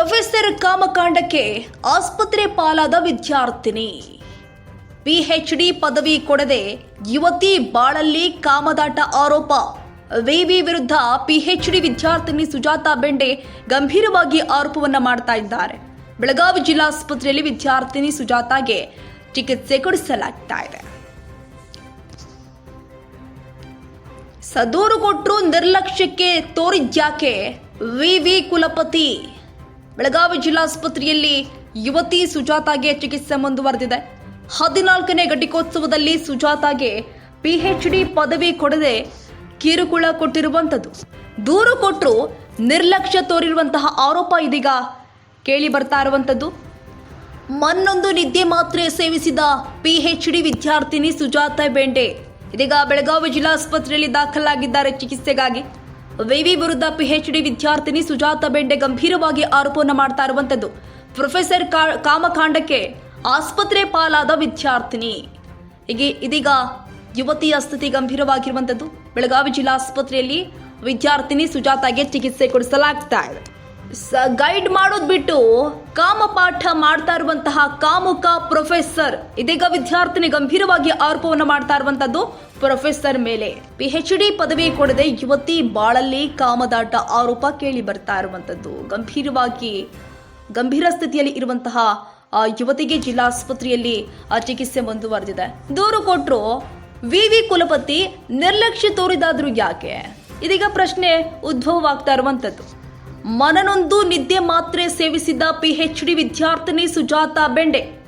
Professor ಕಾಮಕಾಂಡಕ್ಕೆ ಆಸ್ಪತ್ರೆ ಪಾಲಾದ ವಿದ್ಯಾರ್ಥಿನಿ. PhD ಪದವಿ ಕೊಡದೆ ಯುವತಿ ಬಾಳಲ್ಲಿ ಕಾಮದಾಟ ಆರೋಪ. ವಿವಿ ವಿರುದ್ಧ ಪಿಎಚ್ಡಿ ವಿದ್ಯಾರ್ಥಿನಿ ಸುಜಾತಾ ಬೆಂಡೆ ಗಂಭೀರವಾಗಿ ಆರೋಪವನ್ನ ಮಾಡ್ತಾ ಇದ್ದಾರೆ. ಬೆಳಗಾವಿ ಜಿಲ್ಲಾಸ್ಪತ್ರೆಯಲ್ಲಿ ವಿದ್ಯಾರ್ಥಿನಿ ಸುಜಾತಾಗೆ ಚಿಕಿತ್ಸೆ ಕೊಡಿಸಲಾಗ್ತಾ ಇದೆ. ಸದೂರು ಕೊಟ್ಟರು ನಿರ್ಲಕ್ಷ್ಯಕ್ಕೆ ತೋರಿದ್ಯಾಕೆ ವಿವಿ ಕುಲಪತಿ? ಬೆಳಗಾವಿ ಜಿಲ್ಲಾಸ್ಪತ್ರೆಯಲ್ಲಿ ಯುವತಿ ಸುಜಾತಾಗೆ ಚಿಕಿತ್ಸೆ ಮುಂದುವರೆದಿದೆ. ಹದಿನಾಲ್ಕನೇ ಘಟಿಕೋತ್ಸವದಲ್ಲಿ ಸುಜಾತಾಗೆ ಪಿಎಚ್ಡಿ ಪದವಿ ಕೊಡದೆ ಕಿರುಕುಳ ಕೊಟ್ಟಿರುವಂಥದ್ದು. ದೂರು ಕೊಟ್ಟರು ನಿರ್ಲಕ್ಷ್ಯ ತೋರಿರುವಂತಹ ಆರೋಪ ಇದೀಗ ಕೇಳಿ ಬರ್ತಾ ಇರುವಂಥದ್ದು. ಮನ್ನೊಂದು ನಿದ್ದೆ ಮಾತ್ರೆ ಸೇವಿಸಿದ ಪಿಎಚ್ಡಿ ವಿದ್ಯಾರ್ಥಿನಿ ಸುಜಾತ ಬೆಂಡೆ ಇದೀಗ ಬೆಳಗಾವಿ ಜಿಲ್ಲಾಸ್ಪತ್ರೆಯಲ್ಲಿ ದಾಖಲಾಗಿದ್ದಾರೆ ಚಿಕಿತ್ಸೆಗಾಗಿ. ವಿವಿ ವಿರುದ್ಧ ಪಿಎಚ್ಡಿ ವಿದ್ಯಾರ್ಥಿನಿ ಸುಜಾತ ಬೆಂಡೆ ಗಂಭೀರವಾಗಿ ಆರೋಪವನ್ನು ಮಾಡ್ತಾ ಇರುವಂತದ್ದು ಪ್ರೊಫೆಸರ್ ಕಾಮಕಾಂಡಕ್ಕೆ ಆಸ್ಪತ್ರೆ ಪಾಲಾದ ವಿದ್ಯಾರ್ಥಿನಿ. ಹೀಗೆ ಇದೀಗ ಯುವತಿಯ ಸ್ಥಿತಿ ಗಂಭೀರವಾಗಿರುವಂತದ್ದು ಬೆಳಗಾವಿ ಜಿಲ್ಲಾ ಆಸ್ಪತ್ರೆಯಲ್ಲಿ ವಿದ್ಯಾರ್ಥಿನಿ ಸುಜಾತಾಗೆ ಚಿಕಿತ್ಸೆ ಕೊಡಿಸಲಾಗ್ತಾ ಇದೆ. ಸ ಗೈಡ್ ಮಾಡೋದು ಬಿಟ್ಟು ಕಾಮಪಾಠ ಮಾಡ್ತಾ ಇರುವಂತಹ ಕಾಮುಕ ಪ್ರೊಫೆಸರ್ ಇದೀಗ ವಿದ್ಯಾರ್ಥಿನಿ ಗಂಭೀರವಾಗಿ ಆರೋಪವನ್ನು ಮಾಡ್ತಾ ಇರುವಂತದ್ದು ಪ್ರೊಫೆಸರ್ ಮೇಲೆ. ಪಿ ಎಚ್ ಡಿ ಪದವಿ ಕೊಡದೆ ಯುವತಿ ಬಾಳಲ್ಲಿ ಕಾಮದಾಟ ಆರೋಪ ಕೇಳಿ ಬರ್ತಾ ಇರುವಂತದ್ದು. ಗಂಭೀರವಾಗಿ, ಗಂಭೀರ ಸ್ಥಿತಿಯಲ್ಲಿ ಇರುವಂತಹ, ಆ, ಯುವತಿಗೆ ಜಿಲ್ಲಾಸ್ಪತ್ರೆಯಲ್ಲಿ ಚಿಕಿತ್ಸೆ ಮುಂದುವರೆದಿದೆ. ದೂರು ಕೊಟ್ಟರು ವಿವಿ ಕುಲಪತಿ ನಿರ್ಲಕ್ಷ್ಯ ತೋರಿದಾದ್ರೂ ಯಾಕೆ? ಇದೀಗ ಪ್ರಶ್ನೆ ಉದ್ಭವವಾಗ್ತಾ ಇರುವಂತದ್ದು. ಮನನೊಂದು ನಿದ್ದೆ ಮಾತ್ರೆ ಸೇವಿಸಿದ್ದ ಪಿಎಚ್ಡಿ ವಿದ್ಯಾರ್ಥಿನಿ ಸುಜಾತಾ ಬೆಂಡೆ.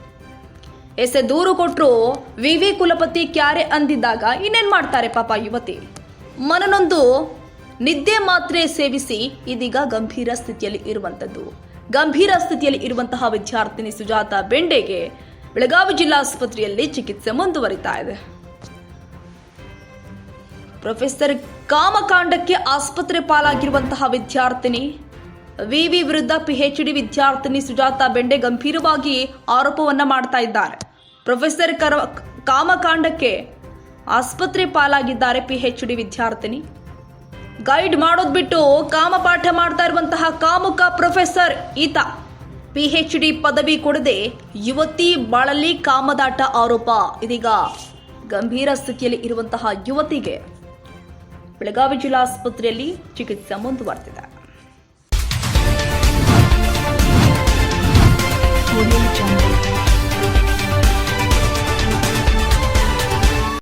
ಎಸೆ ದೂರು ಕೊಟ್ಟರು ವಿವಿ ಕುಲಪತಿ ಕ್ಯಾರೆ ಅಂದಿದ್ದಾಗ ಇನ್ನೇನ್ ಮಾಡ್ತಾರೆ ಪಾಪ ಯುವತಿ. ಮನನೊಂದು ನಿದ್ದೆ ಮಾತ್ರೆ ಸೇವಿಸಿ ಇದೀಗ ಗಂಭೀರ ಸ್ಥಿತಿಯಲ್ಲಿ ಇರುವಂತದ್ದು ಗಂಭೀರ ಸ್ಥಿತಿಯಲ್ಲಿ ಇರುವಂತಹ ವಿದ್ಯಾರ್ಥಿನಿ ಸುಜಾತಾ ಬೆಂಡೆಗೆ ಬೆಳಗಾವಿ ಜಿಲ್ಲಾಸ್ಪತ್ರೆಯಲ್ಲಿ ಚಿಕಿತ್ಸೆ ಮುಂದುವರಿತಾ ಇದೆ. ಪ್ರೊಫೆಸರ್ ಕಾಮಕಾಂಡಕ್ಕೆ ಆಸ್ಪತ್ರೆ ಪಾಲಾಗಿರುವಂತಹ ವಿದ್ಯಾರ್ಥಿನಿ ವಿವಿ ವಿರುದ್ಧ ಪಿಎಚ್ಡಿ ವಿದ್ಯಾರ್ಥಿನಿ ಸುಜಾತಾ ಬೆಂಡೆ ಗಂಭೀರವಾಗಿ ಆರೋಪವನ್ನ ಮಾಡ್ತಾ ಇದ್ದಾರೆ. ಪ್ರೊಫೆಸರ್ ಕರ ಕಾಮಕಾಂಡಕ್ಕೆ ಆಸ್ಪತ್ರೆ ಪಾಲಾಗಿದ್ದಾರೆ ಪಿಎಚ್ಡಿ ವಿದ್ಯಾರ್ಥಿನಿ. ಗೈಡ್ ಮಾಡೋದ್ ಬಿಟ್ಟು ಕಾಮಪಾಠ ಮಾಡ್ತಾ ಇರುವಂತಹ ಕಾಮುಕ ಪ್ರೊಫೆಸರ್ ಈತ. ಪಿಎಚ್ಡಿ ಪದವಿ ಕೊಡದೆ ಯುವತಿ ಬಾಳಲಿ ಕಾಮದಾಟ ಆರೋಪ. ಇದೀಗ ಗಂಭೀರ ಸ್ಥಿತಿಯಲ್ಲಿ ಇರುವಂತಹ ಯುವತಿಗೆ ಬೆಳಗಾವಿ ಜಿಲ್ಲಾಸ್ಪತ್ರೆಯಲ್ಲಿ ಚಿಕಿತ್ಸೆ ಮುಂದುವರೆದಿದೆ.